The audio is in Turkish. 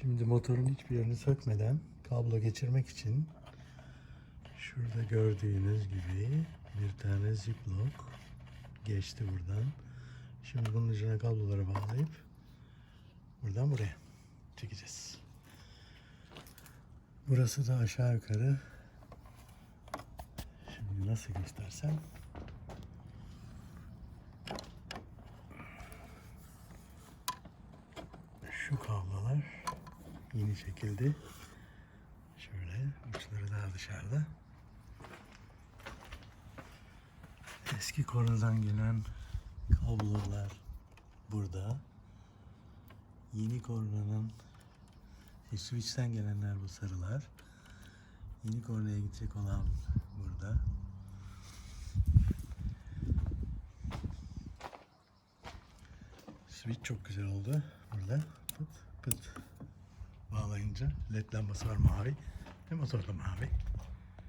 Şimdi motorun hiçbir yerini sökmeden kablo geçirmek için şurada gördüğünüz gibi bir tane ziplock geçti buradan. Şimdi bunun ucuna kabloları bağlayıp buradan buraya çekeceğiz. Burası da aşağı yukarı şimdi nasıl göstersem şu kablolar yeni çekildi. Şöyle uçları daha dışarıda. Eski konudan gelen kablolar burada. Yeni kornanın e, switch'ten gelenler bu sarılar. Yeni kornaya gidecek olan burada. Switch çok güzel oldu. Burada pıt pıt bağlayınca led lambası var mavi ve motor da mavi.